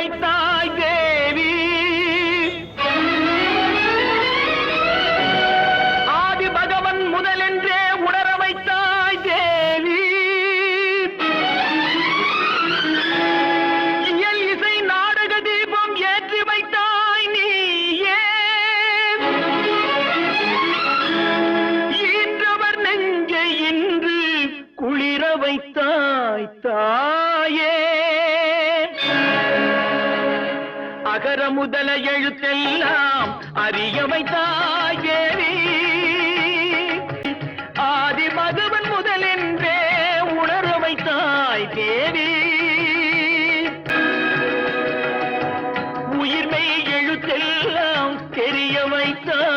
வைத்தாய் தேவி. ஆதி பகவன் முதலென்றே உணர வைத்தாய் தேவி. இயல் இசை நாடக தீபம் ஏற்றி வைத்தாய் நீ ஈன்றவர் நெஞ்சை இன்று குளிர வைத்தாய் தாய் அகர முதல எழுத்தெல்லாம் அறியவை தாயேரி ஆதி மகவன் முதலென்றே உணரவை தாய் தேவி. உயிர்மை எழுத்தெல்லாம் தெரிய வைத்தாய்